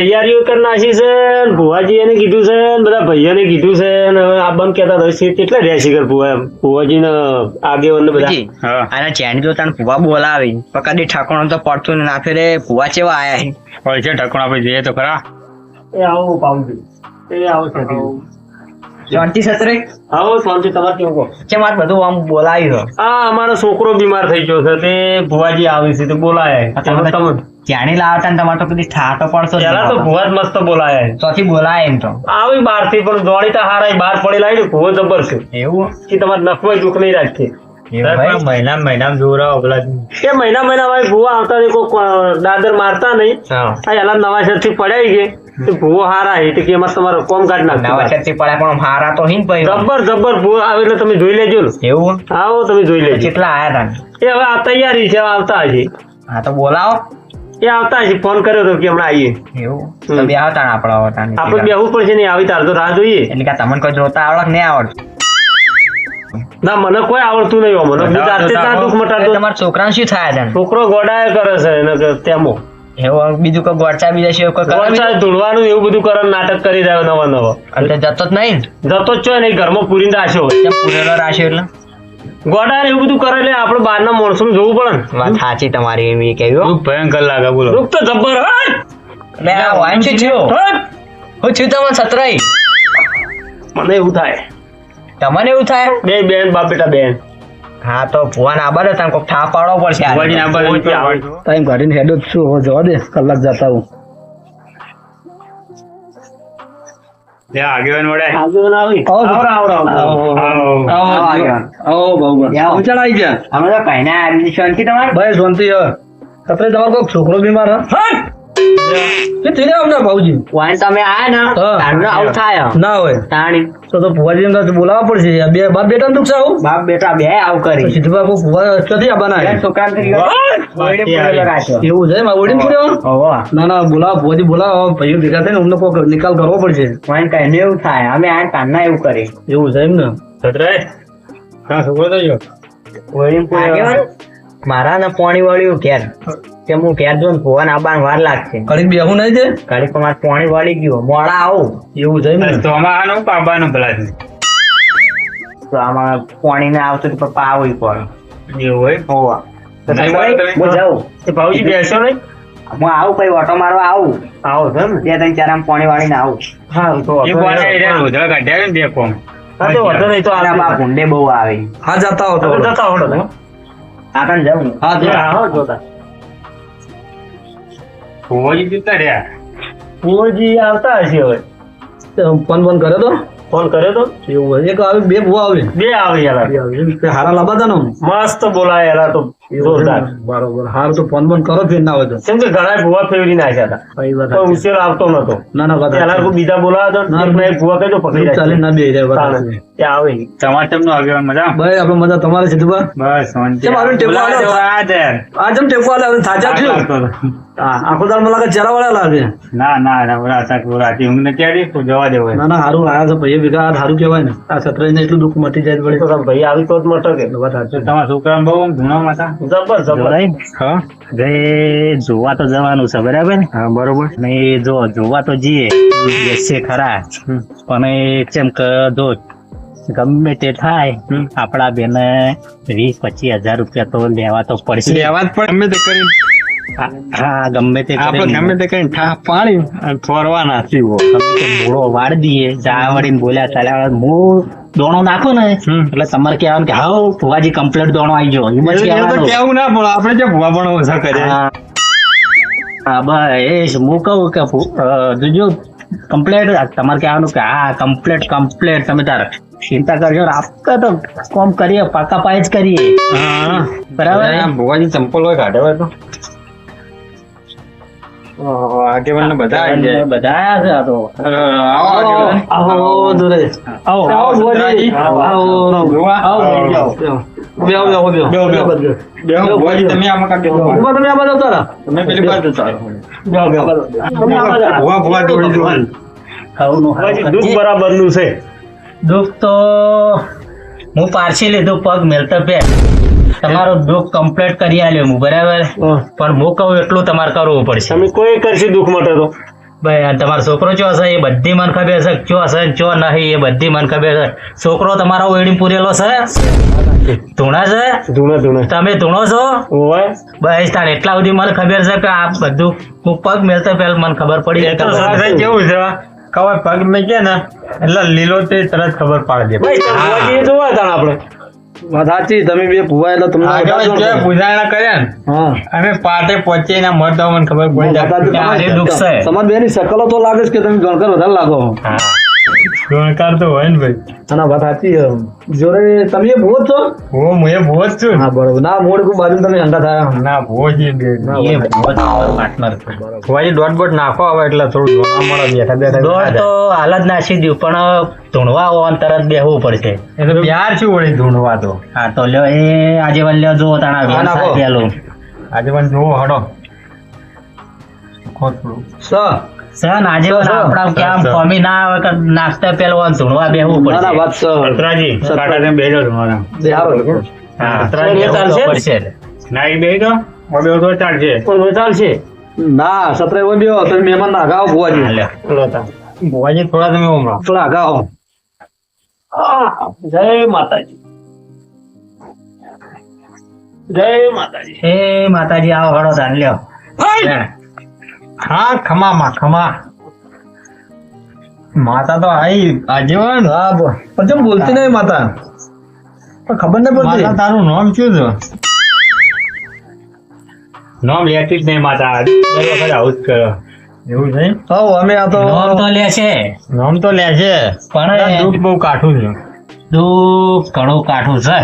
તૈયારીઓ કરી નાખી છે ભુવાજી એને કીધું છે બધા બધા ભાઈઓને કીધું છે ને આ બંધ કેતા છે કેટલા રહેશે છે ભુવા ભુવાજી ને આગેવાન ને બધા. આના ચેન ગયો તને ભૂવા બોલાવી પણ કદી ઠાકોર તો પડતું ને ના ફેરે ભૂવા ચેવા આયા હે? હોય છે ઠકોણ આપણે જઈએ તો ખરા. એ આવો પાવજી એ આવો સાથે શાંતિ સત્રે આવો શાંતિ તમારે કેવું કહો? કે મારે બધું આમ બોલાવી આ અમારો છોકરો બીમાર થઈ ગયો છે તે ભુવાજી આવે છે તો બોલાયા તમે ત્યાંની લાવતા ને તમારે તો કદી ઠાટો પડશો પેલા તો નહીં. જ મસ્ત બોલાય ચોથી બોલાય એમ તો. આવી બહારથી પણ દોડી તો હારા બહાર પડી લાવી ભુવો જબર છે. એવું? કે તમારે નખવાય દુઃખ નહીં રાખે. મહિના મહિના જોરાવો પેલા એ મહિના મહિના ભાઈ ભુવા આવતા કોઈ દાદર મારતા નહીં. એલા નવા શહેરથી પડાઈ ગયે ભૂવો હારા હે તે કે એમાં તમારો કોમ કાઢ નવા નાખજો થી પડ્યા પણ હારા તો હિન ભાઈ જબ્બર જબ્બર ભુવો આવે એટલે તમે જોઈ લેજો ને. એવું? આવો તમે જોઈ લેજો. કેટલા આયા તા એ હવે આ તૈયારી છે આવતા હજી હા તો બોલાવો. એ આવતા છે ફોન કર્યો હતો કે હમણાં આવીએ. એવું? તો બે આવતા આપણા આવતા. આપણે બેહવું પડશે ને આવી તાર તો રાહ જોઈએ. એટલે કે તમને કોઈ જોતા આવડત નહીં આવડતું? ના મને કોઈ આવડતું નહીં. મને હું જાતે ત્યાં દુઃખ મટાડતો. તમારા છોકરાને શું થાય છે છોકરો ગોડાય કરે છે એને કે તેમો. એવું બીજું કોઈ ગોળચા બીજા છે કોઈ ધૂળવાનું એવું બધું કરે નાટક કરી રહ્યો નવો નવો. એટલે જતો જ નહીં જતો જ છો નહીં ઘરમાં પૂરીને રાખ્યો પૂરેલો રાખ્યો એટલે? ગોડા એવું બધું કરે એટલે આપણે બહારના માણસો જોવું પડે ને. વાત સાચી તમારી એવી કેવી દુઃખ ભયંકર લાગે બોલો. દુઃખ તો જબ્બર હટ! આ વાઈન છે. હું? છું તમને સતરાઈ. મને એવું થાય. તમને એવું થાય? બે બેન બાપ બેટા બેન. હા તો ભુવાન આબર હતા કોક ઠા પાડો પડશે આવે. આવડતું. ટાઈમ કાઢીને હેડો જ છું હવે જવા દે કલાક જતા હું આગેવાન વડે આગેવાન આવી. આવો. આવડો, આવડો, આવડો. આવો. આવો બાબુ આવો. હું ચાલ ગયા. અમે તો કહીને આવી શાંતિ તમારે? ભાઈ શાંતિ હે કતરે તમારો કોઈક છોકરો બીમાર હે? કે થઈ રહ્યા અમને ભાઉજી? વાઈન તમે આયા ને. હા. આવું થાય ના હોય. તાણી. તો તો ભુવાજી એમ બોલાવવા પડશે. યાર. બે બાપ બેટા દુખ આવું? બાપ બેટા બે આવું કરી. સીધું બાપુ ભુવા ક્યાંથી આ બનાવે છોકરા હટ! એવું છે મારે ઓડીને પૂર્યો ઓહો ના ના બોલાવો ભુવાજી બોલાવો. ભાઈઓ ભેગા થઈને અમને કોઈક નિકાલ કરવો પડશે. વાઈન કહીને એવું થાય. અમે આ તારના એવું કરી એવું છે એમ ને? છત્રાય. હા છોકરો તો જો મારા ને પોણી વાળ્યું ઘેર. કે હું ઘેર જો ને ભુવન આવવાનું વાર લાગશે. કડીક બેહું નહીં છે ઘડીક મારે પોણી વાળી ગયું. મોડા આવું. એવું ને? તો આમાં આનું પાબાનું પેલા તો આમાં પોણી ને આવતું પણ પપ્પા આવું પડે એવું હોય? હોવા. તમે. જાઉં. એ ભાઉજી બેસો નહીં. હું આવું કઈ ઓટો મારવા આવું. આવો છો ને? બે ત્રણ ચાર આમ પોણી વાળીને આવું. હા તો હા, તો વાંધો નહીં તો તારા ભૂંડે બહુ આવે. હા જતા હો તો જતા આવડો ને. આપણને જવું. હા જતા હા, જોતા. ભુવાજી જતા રહ્યા. ભુવાજી આવતા હશે હવે. ફોન ફોન કર્યો તો? ફોન કર્યો તો? એવું એક આવે બે બહુ આવે બે આવે યાર. બે આવે. હારા લાંબા હતા ને મસ્ત બોલાય યાર તો. જોરદાર. બરોબર. હાર તો ફોન ફોન કરો ફેર ના હોય કેમ કે ઘણા ભૂવા ફેરવી નાખ્યા હતા. કઈ વાત પણ સાચી. ઉછેર આવતો નતો. ના ના વાત કોઈ બીજા બોલાવ્યા ના, એક ભૂવા કઈ પકડી દુઃખ ચાલી ના બે જાય વાત તાણે. આવે. તમારે તેમનું આગેવાન મજા? ભાઈ આપણે મજા. તમારે છે તું બસ શાંતિ. કેમ આવીને ટેકો બોલાવા આલ્યો? જેવા આ દે. આ જેમ ટેકો આલે હવે થાચા થયું? હા આખો દાળમાં લાગે વાળા લાગે ના ના ના બોલા હતા કે રાતે ઊંઘ નથી આવી તો જવા દેવાય ના ના હારું આયા છે ભાઈ ભેગા. આ હારું કહેવાય ને. આ સત્રાઈ ને એટલું દુઃખ મટી જાય તો વળી ભાઈ આવી તો જ મટકે. તમારા છોકરા બહુ જબર જબર હા? જોવા તો જવાનું છે બરાબર હા બરોબર. ને જો જોવા તો જઈએ. છે ખરા. પણ કેમ કે જો ગમે તે થાય આપણા બેને વીસ પચીસ હજાર રૂપિયા તો લેવા તો પડશે. લેવા જ પણ ગમે તે કરી હા, ગમે તે આપણે ગમે તે કરીને ઠા પાણી ફરવાના છીએ. મૂળો વાળ દઈએ જા વળીને બોલ્યા ચાલ્યા મૂળ દોણો નાખો ને એટલે તમારે કહેવાનું કે હાઉ ફુવાજી કમ્પ્લીટ દોણો આવી ગયો. તો કહેવાનું. કેવું ના પડે આપણે જે ભૂવા પણ ઓછા કરે હા. ભાઈ બસ હું કહું કે જોજો કમ્પ્લેટ તમારે કહેવાનું કે હા કમ્પ્લેટ કમ્પ્લેટ તમે તાર ચિંતા કરજો આપણે તો કોમ કરીએ પાકા પાય જ કરીએ. હા. બરાબર? ભુવાજી ચંપલ હોય કાઢે હોય તો. આગેવાન બધા બધા આયા છે આવો આવો દોરે આવો આવો આવો. આવો ભુવા. આવો આવો. બેહો બેહો બેહો બેહો, બેહો. બેહો. બેહો, તમે આમાં કાઢ ઊભા તમે આ બાજુ રહો. તમે પેલી બાજુ ચાલો. બેહો બેહો તમે આ બાજુ આવો. ભુવા ભુવા દોડી દોડી. ખાવાનું દુઃખ બરાબરનું છે દુઃખ તો હું પારસી લીધું પગ મેલતા પે તમારું દુઃખ કમ્પ્લીટ કરી આલ્યો હું બરાબર? પણ હું કહું એટલું તમારે કરવું પડશે. તમે કોઈ કરશે દુઃખ માટે તો? ભાઈ તમારો છોકરો ચો હશે? એ બધી મન ખબર છે ચો હશે ચો નહીં એ બધી મન ખબર છે છોકરો તમારો વેડિંગ પૂરેલો છે? ધૂણા છે? ધૂણે ધૂણે. તમે ધૂણો છો? બસ તાણ એટલા સુધી મને ખબર છે કે આ બધું હું પગ મેળતો પહેલા મને ખબર પડી કેવું છે ખબર પગ મેકે ને એટલે લીલો તે તરત ખબર પાડી દે. ભાઈ જોવા હતા આપણે. સાચી તમે બે ભૂવા એટલે તમને પૂજાણા કર્યા હા. અમે પાટે પહોંચીને મરતા મને ખબર પડી જાય. આ બે ની તમારી શકલો તો લાગે છે કે તમે ગણકર વધારે લાગો. ગુણકાર તો હોય ને ભાઈ. અને વાત સાચી છે. જોડે તમે ભૂવો છો? હો હું એ ભૂવો જ છું હા બરોબર. ના મોડ કુ બાજુ તમે અંડા થાય. ના ભૂવો એ જ partner છે. ભુવાજી દોઢ બોટ નાખો હવે એટલે થોડું જોવા મળે બેઠા બેઠા ડોટ તો હાલ જ નાસી દઉં પણ ધૂણવા અને તરત બેહવું પડશે. એ તો પ્યાર શું વળી ધૂણવા તો. હા તો લ્યો એ આજે લ્યો જો તાણા નાખો. આજે પણ જોવો હડો. ખોટું સ. સન આજે સર, સર. આપણા કે આમ ના આવે કે નાસ્તા પેલો ધૂણવા બેહવું પડે ના વાત છે. સતરાજી કાંટા બેજો તમારા. બે હા, સર, તો ચાલશે? પડશે ના? એ બે તો હવે તો ચાલશે. પણ ચાલશે. ના સત્રે એવો બેહો તમે મહેમાન ના ગાવ ભુવાજી. લો ભુવાજી થોડા તમે ઓમરા થોડા ગાવ જય માતાજી. જય માતાજી. હે માતાજી આવો હળો ધાન લ્યો. હા ખમા માં ખમા. માતા તો આઈ આજીવન હા બો પણ કેમ બોલતી નહીં માતા. પણ ખબર નહીં માતા તારું નામ શું છે? નામ લેતી જ નહીં માતા. દર વખત આવું જ કરો. એવું છે હા અમે આ તો નામ તો લે છે. નામ તો લે છે. પણ દુઃખ બહુ કાઠું છે. દુઃખ ઘણું કાઠું છે.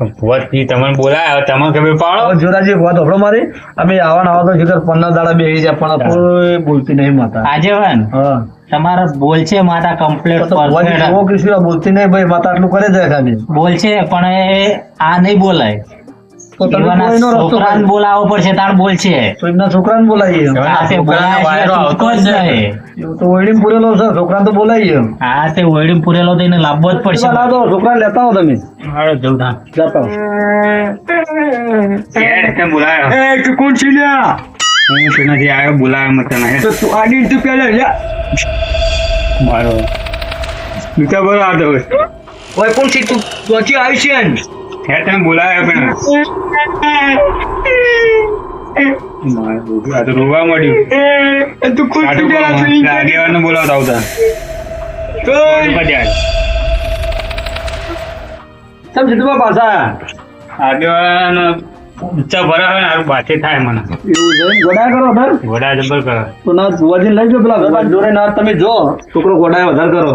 ભુવાજી તમને બોલાય તમે ખબર પાડો. જોરાજી વાત હોભળો મારી. અમે આવા આવા તો શીખર પંદર દાડા બેસી જાય પણ કોઈ બોલતી નહીં માતા. આજેવન હા. તમારે બોલ છે માતા કમ્પ્લીટ તો ભુવાજી જોવો કે શું આ બોલતી નહીં ભાઈ માતા આટલું કરે છે ખાલી. બોલ છે પણ એ આ નહીં બોલાય. છોકરાને બોલાવવો પડશે તાર બોલ છે. તો એમના છોકરાને બોલાવીએ. બોલાય તો ઓયડીમાં પૂરેલો છે છોકરાને તો બોલાવીએ આ તે ઓયડીમાં પૂરેલો તો એને લાવવો જ પડશે. લાવો તો લેતા હો તમે. હો. બોલાયો. એ તું કોણ છે લ્યા? હું પેલાથી આવ્યો બોલાયો મત તને. તો તું આડી તું પેલા લ્યા. મારો. બીજા બોલો આવતો હોય ઓય કોણ છે તું? પહોંચી આવી છે હે તને બોલાયો પેલા મારો આ તો રોવા મળ્યું. તું કોણ આટલું બોલાવો. આગેવાનને બોલાવતા આવતા? પદ્યા. સમ જીતુબા પાછા? આગેવાન ઊંચા ભરા હોય ને હારું થાય મને. એવું છે? ગોડાય કરો સર ઘોડા જબર કરે. તો ના ભુવાજી લઈ જાઓ પેલા વેપાર જોડે ના તમે જો. છોકરો ગોડાય વધારે કરો.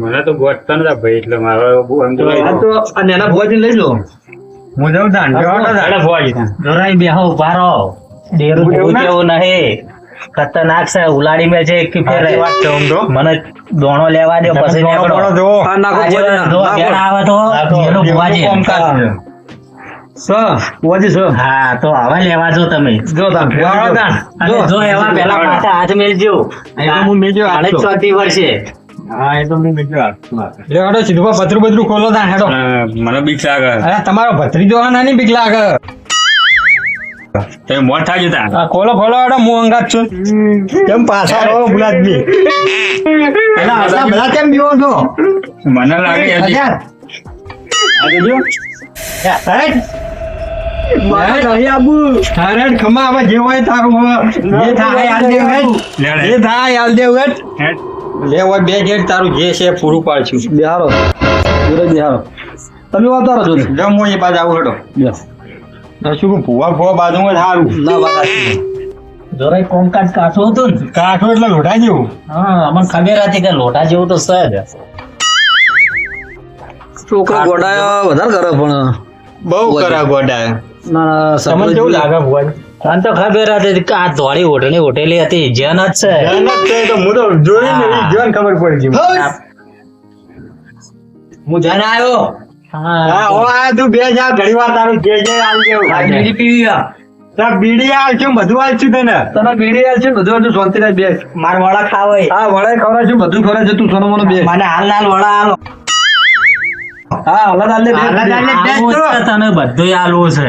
મને તો ગોઠતા નતા ભાઈ એટલે મારો તો આ તો આ લઈ જાઓ. હું જાઉં તાન બેહો ડેરું જેવું નહીં. ખતરનાક છે ઉલાડી મેં છે ફેરે તો. મને દોણો લેવા દે પછી નીકળો. હા નાખો આજે ભુવાજી જો ઘેર આવે તો એનું ભુવાજી. હા તો લેવા જો તમે. જો જો. એવા પેલા પાછા હાથ મેલજો. હું મેલ્યો હાથ ચોથી વર્ષે. હા એ તો મેં બીજું હેડો સીધું પતરું બતરું ખોલો તાન હેડો. મને બીક લાગે. અરે તમારો ભત્રીજો હા નાની બીક લાગે. તમે મોટ થાજો તાન ખોલો ખોલો હેડો હું અંગાત છું. કેમ પાછા રહો ગુલાબજી એલા આટલા બધા કેમ બીવો છો? મને લાગે હજી. આ જોજો. મારે નહીં આબુ. અરે ખમા હવે જે હોય તારું જે થાય હાલ દેવ હેડ. જે થાય હાલ દેવ હેડ. લે હોય બે ગેટ તારું જે છે પૂરું પાડશું. બિહારો સુરત બિહારો તમે વાતારો છો જમ હું એ બાજુ આવું હેડો. શું કહું, ભૂવા ભૂવા બાજુમાં હારું. ના વાત જરાય કોમકાજ કાઠું હતો ને? કાઠો એટલે લોઢા જેવું. હા અમને ખબર હતી કે લોટા જેવું તો સહેજ છોકરા છોકરો વધારે કરે પણ. બહુ કરા ગોડા ના સમજ જેવું કેવું લાગે ભુવા મને તો ખબર હતી કે આ ધોળી ઓઢણી ઓઢેલી હતી જન જ છે. તો હું તો જોઈને હા. ખબર પડી ગઈ. હું. જન આવ્યો? હા ઓ આ તું બે જા ઘણી વાર તારું જે જે આવી ગયો. બીડી પીવી. તાર બીડી આલશું બધું આલશું તને. તને બીડી આલ છે બધું હતું શાંતિ બેસ. માર વડા ખાવાય. હા વડા ખવડાવ છું બધું ખવડાવ છે તું સોનો મોનો બેસ મને હાલ હાલ વડા હાલો હા અલગ અલગ અલગ અલગ આલવું જ છે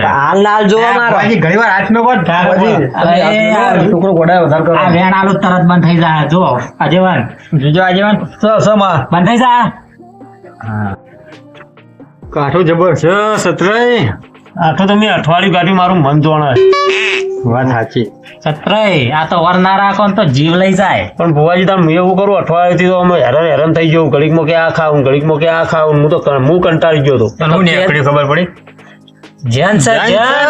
કાઠું સતરાય આ તો મેં અઠવાડિયું કાઢ્યું મારું મન જોણે વાત સાચી. સત્રય આ તો વર ના રાખો ને તો જીવ લઈ જાય. પણ ભુવાજી તાર હું એવું કરું અઠવાડિયાથી તો અમે હેરાન હેરાન થઈ જવું. ઘડીકમાં કે આ ખાવું ઘડીકમાં કે આ ખાવું હું તો હું કંટાળી ગયો હતો. તને ખબર પડી? જેન સર જેન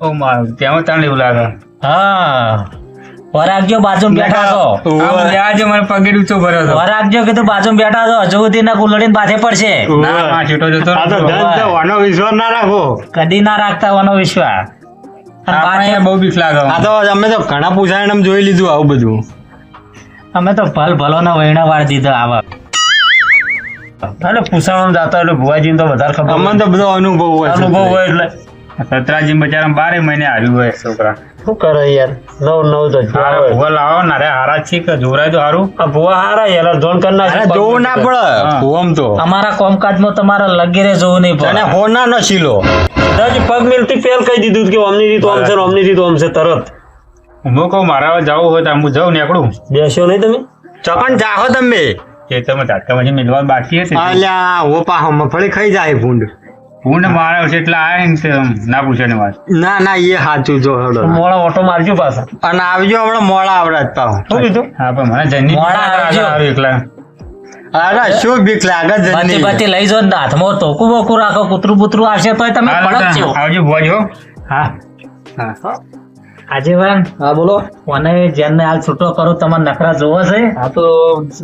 ઓ મારું ત્યાં તાણ એવું લાગે. હા. વરાગજો બાજુ બેઠા છો. આમ આજે મને પગે ઊંચો ભર્યો હતો વરાગજો કીધું બાજુ બેઠા છો હજુ સુધી ના કુલડીને બાથે પડશે. ના ના જતો આ તો ધન વાનો વિશ્વાસ ના રાખો. કદી ના રાખતા વાનો વિશ્વાસ. અને આપણે બાથે- બહુ બીક લાગે આ તો અમે તો ઘણા પૂછાય જોઈ લીધું આવું બધું. અમે તો ભલ ભલો ના વહીણા વાળી દીધો આવા. એટલે જાતા એટલે ભુવાજી તો વધારે ખબર અમને તો બધો અનુભવ હોય અનુભવ હોય એટલે. સતરાજી બચારા બારે મહિને હાર્યું હોય છોકરા. શું કરે યાર? નવ નવ તો ભૂવા લાવો ને અરે હારા છે કે જોરાય તો હારું. આ ભૂવા હારા યાર જોન કર ના અરે જોવું ના પડે ભૂવમ તો. અમારા કોમકાજમાં તમારે લગીરે જોવું નહીં અને હોના નો શીલો. કદાચ પગ મિલતી પહેલ કહી દીધું કે અમની રીત આમ છે ઓમની અમની રીત આમ છે તરત. હું કહું મારા જવું હોય તો હું જાઉં નીકળું બેસ્યો નહીં તમે? ચકન જાહો તમે. એ તમે ઝાટકા પછી મિલવા બાકી હતી અલ્યા ઓ પાહો મફળી ખાઈ જાય ભૂંડ. હું ને મારા છે એટલે આયા ને ના પૂછે ને વાત. ના ના એ સાચું જો હડો. મોડા ઓટો મારજો પાછા. અને આવજો હમણાં મોડા આવડે જ પાહો શું કીધું? હા પણ મને જન્ની મોડા આવજો. એકલા. અરે શું બીક લાગે જ બધી લઈ જો ને હાથમાં તોકું બોકુ રાખો કૂતરું પુતરું આવશે તોય તમે પડક છો આવજો હો. હા. આજે વાન હા બોલો. કોને જેને હાલ છૂટો કરો તમારે નખરા જોવા છે? આ તો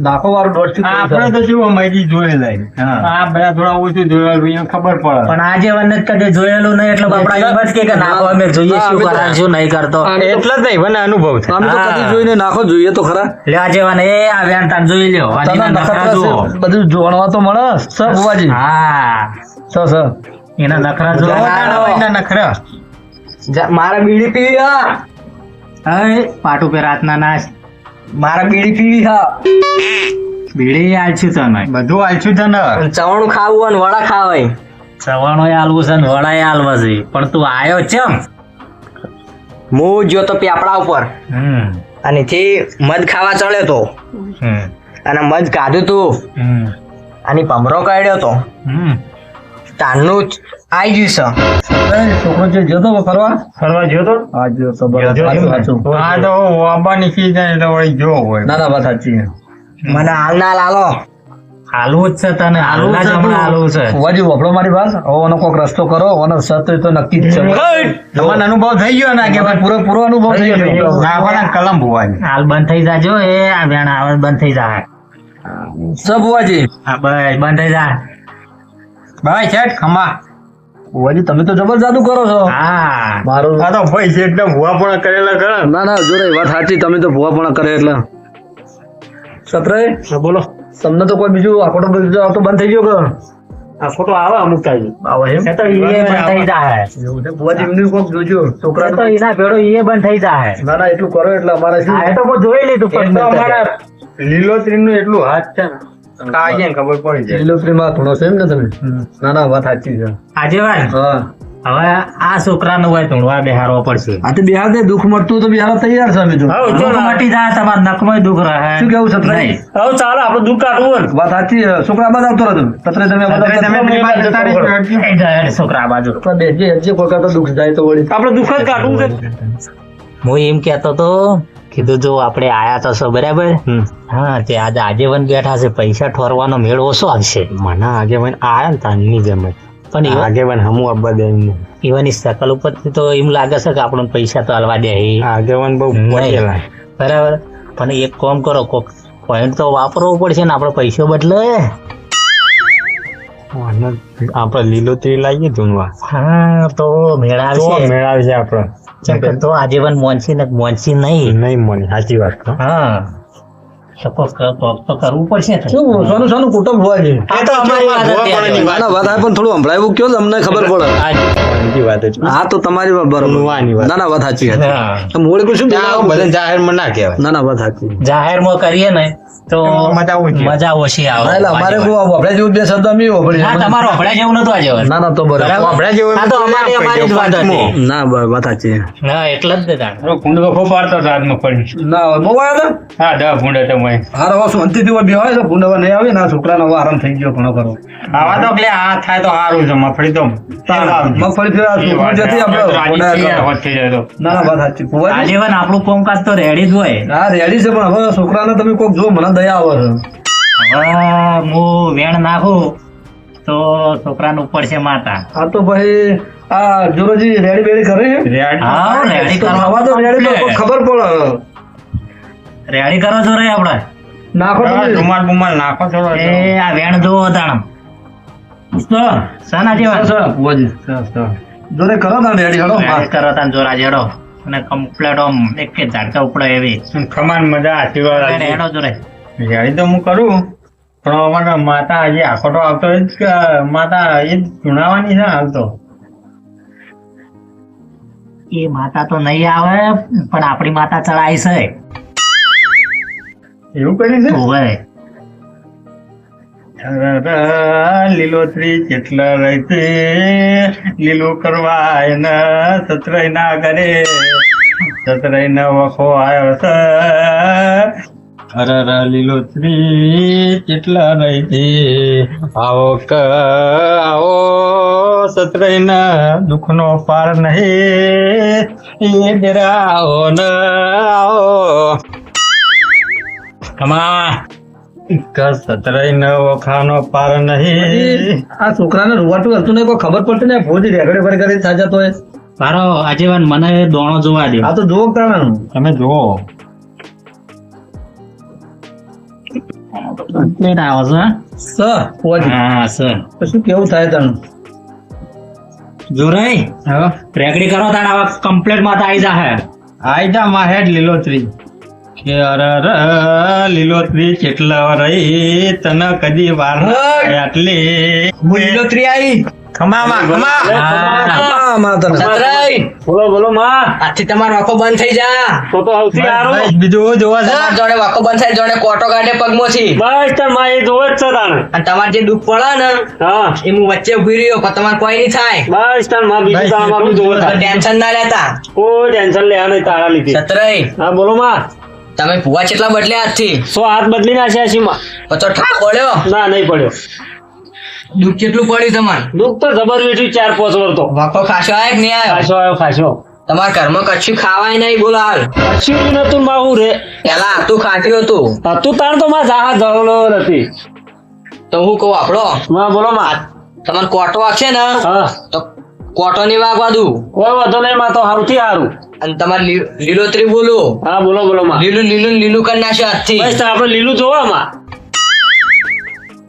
નાખો વાળું આપણે તો શું માહિતી જોઈ જાય આ બધા થોડા ઓછું જોયેલું ખબર પડે. પણ આજે વન કદી જોયેલું નહીં એટલે બાપડા એમ જ કે કે નાખો અમે જોઈએ શું કરે શું નહીં કરતો. એટલે જ નહીં મને અનુભવ છે. આમ તો કદી જોઈને નાખો જોઈએ તો ખરા. લે આજે વન એ આ વેણ તાન જોઈ લ્યો નખરા જુઓ. બધું જોણવા તો મળે સર બુવાજી હા. Sir sir. એના નખરા જો એના નખરા. મારા બીડી પીવી હા. હે પાટુ પે રાતના નાશ. મારા બીડી પીવી હા. બીડી આલશું તને. બધું આલશું તને. ચવાણું ખાવું અને વડા ખાવાય. ચવાણું આલવું છે ને વડાય આલવા છે પણ તું આયો ચમ હું જો તો પેપડા ઉપર. અને તે મધ ખાવા ચડ્યો તો. હમ. અને મધ કાઢ્યું તું. અને ભમરો કાઢ્યો તો. તારનું જ આવી ગયું છે. છોકરો જે જતો ફરવા? ફરવા ગયો તો? હા જો તો. આ તો વાંબા નીકળી જાય એટલે વળી જો હોય. ના ના વાત સાચી મને હાલ ના લાલો હાલવું જ છે તને. હાલવું જ હમણાં હાલવું છે. ફુવાજી વફડો મારી વાત? ઓનો કોક રસ્તો કરો. ઓનો સત તો નક્કી જ છે. તમને અનુભવ થઈ ગયો ને કે ભાઈ પૂરો પૂરો અનુભવ થઈ ગયો. નાખવાના કલમ ભુવાજી. હાલ બંધ થઈ જાજો. એ આ વેણ આવે બંધ થઈ જાય. સબ હોવાજી હા બસ બંધ થઈ જાય. ભાઈ શેઠ ખમા ભુવાજી તમે તો જબર જાદુ કરો છો. હા. મારો આ તો ભાઈ શેઠ ને ભૂવા પણ કરેલા કરે ના ના જો વાત સાચી તમે તો ભુવા પણ કરે એટલે. સત્રે બોલો. તમને તો કોઈ બીજું આખોટો બીજો આવતો બંધ થઈ ગયો કે? આ આવે અમુક ટાઈમ આવે એમ? તો ઈ બંધ થઈ જાય. એવું છે? ભુવાજી એમનું કોક જોજો. છોકરા તો એના ભેળો ઈ બંધ થઈ જાય. ના ના એટલું કરો એટલે અમારે શું એ તો કોઈ જોઈ લીધું પણ લીલોતરી નું એટલું હાથ છે ને. કાંઈ ખબર પડી જાય? લીલોતરીમાં થોડો છે એમ ને તમે? ના ના વાત સાચી છે. આજે વાત? હા. હવે આ છોકરાનું હોય ધૂણવા બેહારવો પડશે. આ તો બિહાર દે દુઃખ મળતું તો બિહાર તૈયાર છે અમે જો. હા, જો દુઃખ ના. મટી જાય તમારા નખમાં દુઃખ રહે. શું કેવું સત્રાઈ હવે ચાલો આપણે દુઃખ કાઢવું હોય વાત સાચી છોકરા બાદ આવતો રહ્યો સત્રે તમે બધા તમે બાજુ. છોકરા બેસજે કોઈ તો દુઃખ જાય તો વળી. આપણે દુઃખ જ કાઢવું છે. હું એમ કેતો તો કીધું જો આપણે આયા તો છો બરાબર? હા તે આજે આજીવન બેઠા છે પૈસા ઠોરવાનો મેળ ઓછો આવશે. મને આગેવાન આયા ને તાનની જેમ પણ આગેવાન હમું આપવા દે એમને. સકલ ઉપર તો એમ લાગે છે કે આપણને પૈસા તો હાલવા દે આગે આગેવાન બહુ. બરાબર. પણ એક કામ કરો કોક પોઈન્ટ તો વાપરવો પડશે ને આપણે પૈસો બદલે. આપણે લીલોતરી લાવીએ ધૂનવા. હા તો મેળાવશે મેળાવશે આપણે કે તો આજીવન મોનસી મોનસી નહીં. નહીં મોની સાચી વાત હા. સપોઝ તો કરવું પડશે શું સોનું સોનું કુટુંબ હોય છે. આ તો અમારી વાત હતી. પણ થોડું સંભળાવ્યું કયો અમને ખબર પડે. વાત હા તો તમારી વાત બરોબર. ના ના વાત સાચી છે. હા. તો મોડે કોઈ શું બધા જાહેરમાં ના કહેવાય. ના ના વાત સાચી જાહેરમાં કરીએ ને તો મજા ઓછી. આવે. એટલે અમારે કોઈ જેવું બે શબ્દ અમે વાપરીએ. તમારો હભળા જેવું નતું આજે ના ના તો બરાબર. આપણા જેવું તો અમારી અમારી જ વાત હતી. ના બ- વાત સાચી ના એટલે જ ને તાણ. કુંડો ખોપાડતો હતો પડી ના મોબાઈલ હા દસ ફૂંડે તો મેં હવે શાંતિથી હોય હોય તો ભૂંડવા નહીં આવે ને છોકરાનો હવે આરામ થઈ ગયો ઘણો ખરો. આવા તો એટલે આ થાય તો સારું છે મફળી તો મગફળી ફેર જતી આપણે ભૂંડા કરો. થઈ જાય તો. ના ના વાત સાચી. ફુવાજી? આજીવન આપણું કોમકાજ તો રેડી જ હોય. હા રેડી છે પણ હવે છોકરાને તમે કોક જો મને દયા આવે છે. હવે હું વેણ નાખું તો છોકરાને ઉપર છે માતા. હા તો ભાઈ આ જોરોજી રેડી બેડી કરે છે? હા રેડી કરવા તો રેડી ખબર પડે. રેડી કરો છો રે આપણે? નાખો રૂમાલ બુમાલ નાખો છો એ આ વેણ જોવો તાણ તો સાના જેવા. સર, બોજ. જોરે કરો તાણ રેડી હેડો રેડી કરો તાણ જોરા જેડો. અને કમ્પ્લેટ ઓમ એક કે ઝાડકા ઉપડે એવી. ખમાન મજા આશીર્વાદ રેડી જોરે. રેડી તો હું કરું પણ અમારા માતા આજે આખોટો આવતો જ માતા એ જ ધૂણાવાની છે હાલ તો. એ માતા તો નહીં આવે પણ આપણી માતા ચડાઈ છે. એવું કરી છે? લીલોતરી કેટલા રહી લીલું કરવા એને સતરાય ના કરે સતરાય ના વખો આવ્યો છે. અરર લીલોતરી કેટલા રહી આવો ક આવો. સતરાય ના દુઃખ નો પાર નહીં. એ જરા આવો ન આવો. કમા. કસ સતરાઈ ન વખાનો પાર નહીં. આ છોકરાને રૂવાટું હતું ને કોઈ ખબર પડતી ને ભોજ રેગડે પર કરી સાજા તો. મારો આજીવન મને દોણો જોવા દે આ તો જોવો તાણ તમે જોવો કમ્પ્લેટ આવે છે સર હા તો કેવું થાય તાણ? જોરાઈ રેકડી કરો તાણ આવા કમ્પ્લેટ માતા આવી જાહે. આયજા માં હેડ લીલોતરી કે અરર લીલોતરી કેટલા રહી તને કદી વાર આટલી. લીલોતરી આવી ખમામાં ખમા હા. આ માં તને. સતરાઈ. બોલો બોલો માં. આજથી તમારો વાંકો બંધ થઈ જા. તો તો સૌથી સારું બીજું જોવા છે જોડે વાંકો બંધ થાય જોડે કોટો કાઢે પગમાંથી બસ તારમાં એ જોવે જ છે તાણે. અને તમારે જે દુઃખ પડે ને હા. એ હું વચ્ચે ઊભી રહ્યો પણ તમારે કોઈ નહીં થાય. બસ તારમાં બીજું તારમાં જોવે ટેન્શન ના લેતા. કોઈ ટેન્શન લેવા નહીં તારા લીધે. સતરાઈ. હા બોલો માં. તમે ભૂવા કેટલા બદલ્યા આજથી? સો હાથ બદલી નાખ્યા છે માં પતો ઠાક પડ્યો. ના નહીં પડ્યો. દુઃખ કેટલું પડ્યું તમારે? દુઃખ તો જબર વેઠ્યું ચાર પાંચ વર્ષ તો. વાકો ખાશો આય કે નહીં આવ્યો ખાશો આવ્યો ખાશો. તમારા ઘરમાં કચ્છું ખાવાય નહીં બોલો હાલ. કશું નતું માવું રે. પેલા હતું ખાટ્યું હતું. હતું તાર તો માં જાહા જળલો નથી. તો હું કહું આપણો હા બોલો માં તમારે કોટો છે ને? હા. તો કોટો નહીં વાગવા દઉં કોઈ વાંધો નહીં માં તો સારુંથી સારું અને તમારે લીલોતરી બોલું. હા બોલો બોલો માં. લીલું લીલું લીલું કરી નાખ્યું આજથી બસ આપણે લીલું જોવા માં.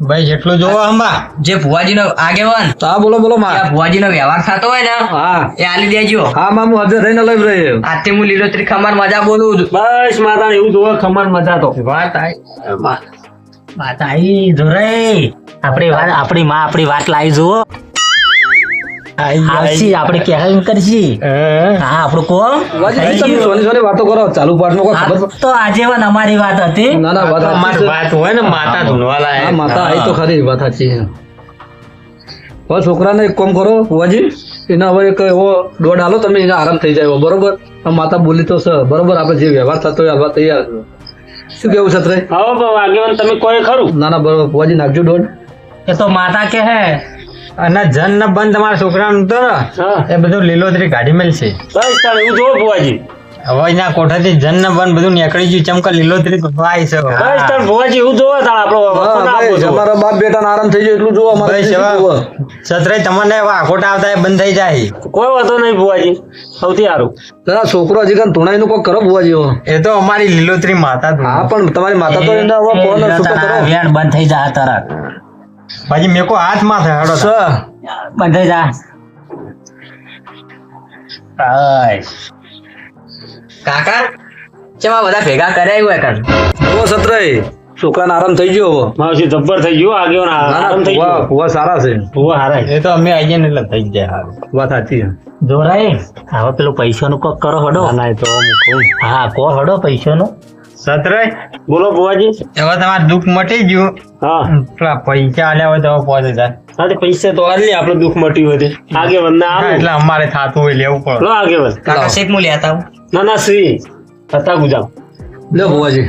ભાઈ જેટલું જોવા હંબા. જે ભુવાજીનો આગેવાન. હા બોલો બોલો આ ભુવાજી નો વ્યવહાર થતો હોય ને હા. એ આલી દેજો. હા માં હું હાજર થઈને લઈ રહ્યો. આથી હું લીલોતરી ખમણ મજા બોલું બસ માતા એવું જોવા ખમણ મજા તો. વાત આઈ વાત આઈ જોરાઈ આપણી વાત આપણી માં આપણી વાત લાવી જુઓ. આવશી આપણે કેરલ કરશી. હા? આપણું કો સોની સોની વાતો કરો ચાલુ પાઠમાં કોઈ ખબર તો આજે પણ અમારી વાત હતી. ના ના વાત અમારી વાત હોય ને માતા ધૂનવાલા હે માતા આઈ તો ખરી વાત સાચી છે. હવે છોકરાને એક કામ કરો વાજી એના હવે એક એવો દોડ આલો તમે એને આરામ થઈ જાય બરોબર? માતા બોલી તો છે બરોબર? આપણે જે વ્યવહાર થતો હોય હાલવા તૈયાર છો. શું કેવું છત્રે બાબા, આગેવાન તમે કોઈ ખરું? ના ના બરોબર વાજી નાખજો દોડ. એ તો માતા કે હે અને જન ને બંધ તમારા છોકરાનું તો એ બધું લીલોતરી કાઢી મળશે બસ તારે હું જોઉં ભુવાજી. હવે એના કોઠાથી જન ને બંધ બધું નીકળી ગયું. ચમકા લીલોતરી વાય છે. બસ તાર ભુવાજી હું જોવા તાર આપણો બસ, બાપ બેટાને આરામ થઈ જાય એટલું જોવા અમારે ભાઈ. સતરાય તમને આખોટા આવતા એ બંધ થઈ જાય. કોઈ વાતો નહીં ભુવાજી સૌથી સારું. તારા છોકરો હજી કાંઈ ધૂણાઈનું કોઈ કરો ભુવાજી એ તો અમારી લીલોતરી માતા હા પણ તમારી માતા તો એને હવે ફોન બંધ થઈ જાય તરત. પછી મેકો હાથ માથે હાડો સ. બંધ જા. કાકા ચેમાં બધા ભેગા કર્યા હોય કર ઓ સત્રય છોકરાને આરામ થઈ ગયો હવે માવસી જબ્બર થઈ ગયો આગેવાન આરામ થઈ ગયો. ભુવા સારા છે. ભુવા હારા છે. એ તો અમે આવીએ ને એટલે થઈ જાય. વાત સાચી છે. જોરાય હવે પેલો પૈસાનું કોક કરો હડો. ના, તો હું કહું. હા કો હડો પૈસાનું. સતરાય બોલો બુવાજી હવે તમારું દુઃખ મટી ગયું. હા. પેલા પૈસા આલ્યા હોય તો પાંચ હજાર હા પૈસા તો આલે આપણે દુઃખ મટ્યું હોય આગે આગેવાન આવે એટલે અમારે થતું હોય લેવું પડે. લો આગેવાન. કાકા શેક મુ લેતા આવું? ના ના શ્રી. થતા ગુજામ. લો બુવાજી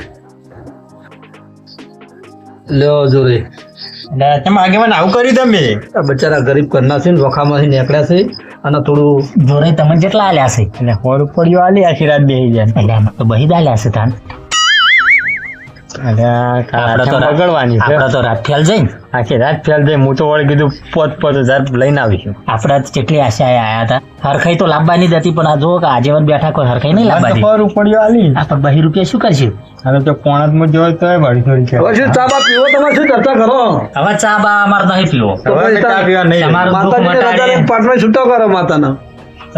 લો જોરે. એટલે તમે આગેવાન આવું કર્યું તમે? આ બચારા ગરીબ ઘરના છે ને વખામાંથી નીકળ્યા છે અને થોડું જોરાય તમે જેટલા આલ્યા છે. એટલે સો રૂપિયો આલી રાત બે આમાં બહી આલ્યા છે તાન. બગડવાની આપણે તો રાઠિયાલ જઈને. આખી રાત ફેલ જાય હું તો વળી કીધું પોત પોત હજાર લઈને આવીશું આપણે જેટલી આશા આયા હતા. હરખાઈ તો લાવવાની જ હતી પણ આ જો કે આજીવન બેઠા કોઈ હરખાઈ નહીં લાવવાની સો ઉપડ્યો આલી આ પણ બહી રૂપિયા શું કરશું? હવે તો પોણાતમાં જોય તો વળી થોડી છે. શું ચા બા પીવો? તમારે શું ચર્ચા કરો? હવે ચા બા અમારે નહીં પીવો. હવે ચા પીવા નહીં. તમારું દુઃખ મટાડે. પાટમાં છૂટો કરો માતાના.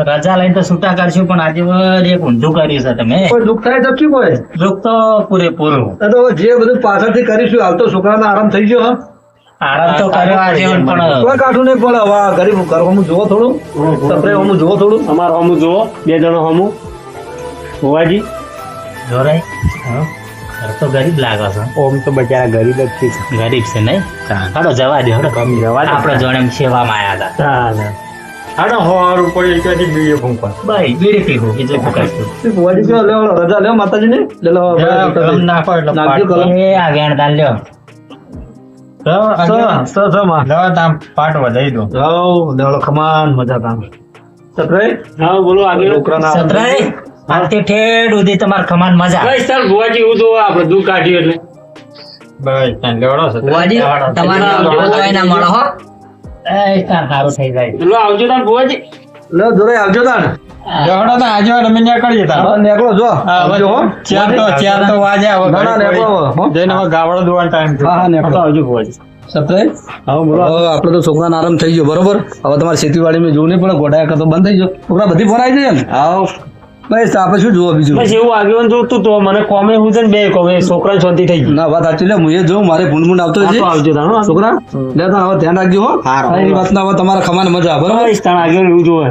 રજા લઈને તો છૂટા કરશું પણ આજે એક ઊંધું કર્યું છે તમે. કોઈ દુઃખ થાય તો શું હોય? દુઃખ તો પૂરેપૂરું. તો જે બધું પાછળથી કરીશું હાલ તો છોકરાને આરામ થઈ ગયો આરામ તો કર્યો આજીવન પણ કોઈ કાઢું નહીં પણ હવે ગરીબ ઘર હમું જુઓ થોડું. સપરે હમું જુઓ થોડું. અમારો હમું જુઓ બે જણો હમું ભુવાજી? જોરાય ઘર તો ગરીબ લાગે છે. ઓમ તો બચારા ગરીબ જ છે. ગરીબ છે નહીં? જવા દે હાડો આપણે જોડે સેવામાં આવ્યા હતા. હાડો સો રૂપિયો ત્યાંથી બીજે ફૂંકવા ભાઈ બીડી પીવું બીજું શું કરશું શું ભુવાજી કયો લે ઓલો રજા લ્યો માતાજીને? લે કલમ નાખો એટલે નાખજો કલમ. એ આ ગેણ દાન લ્યો ખમાન મજા દુઃખ કાઢ્યું એટલે. તમારે જોવાય ના મળે હો. એ તાર સારું થઈ જાય. લો આવજો તાર ભુવાજી. લે જોરે આવજો તાણ લેવડો તો આજે અમે કરીએ તાર. હા, જો. આવજો હો. ચાર તો ચાર તો વાજે હવે ના, ના, ઘડી નીકળો હવે, હો. જઈને હવે ગાવડો દોવાનો ટાઈમ હા હા નીકળો. આવજો ભુવાજી. સપરે હા બોલો. હવે આપણે તો છોકરાને આરામ થઈ ગયો બરોબર? હવે તમારે ખેતીવાડીમાં જોવું નહીં પણ ગોડાયા કરતો બંધ થઈ ગયો. છોકરા બધી ભરાઈ જાય ને આવો બસ તો આપણે શું જોવો બીજું? બસ એવું આગેવાન જોતું તો મને કોમે હું છે ને બે કોમે છોકરા શાંતિ થઈ ગઈ. ના વાત સાચી લે હું એ જોઉં મારે ભૂંડ ભૂંડ આવતો છે. આવજો તાણો છોકરા લે તો હવે ધ્યાન રાખજો હો. હારું. હા, એ વાતના હવે તમારા ખમાને મજા આવે, બસ તાણ આગળ એવું જોવે.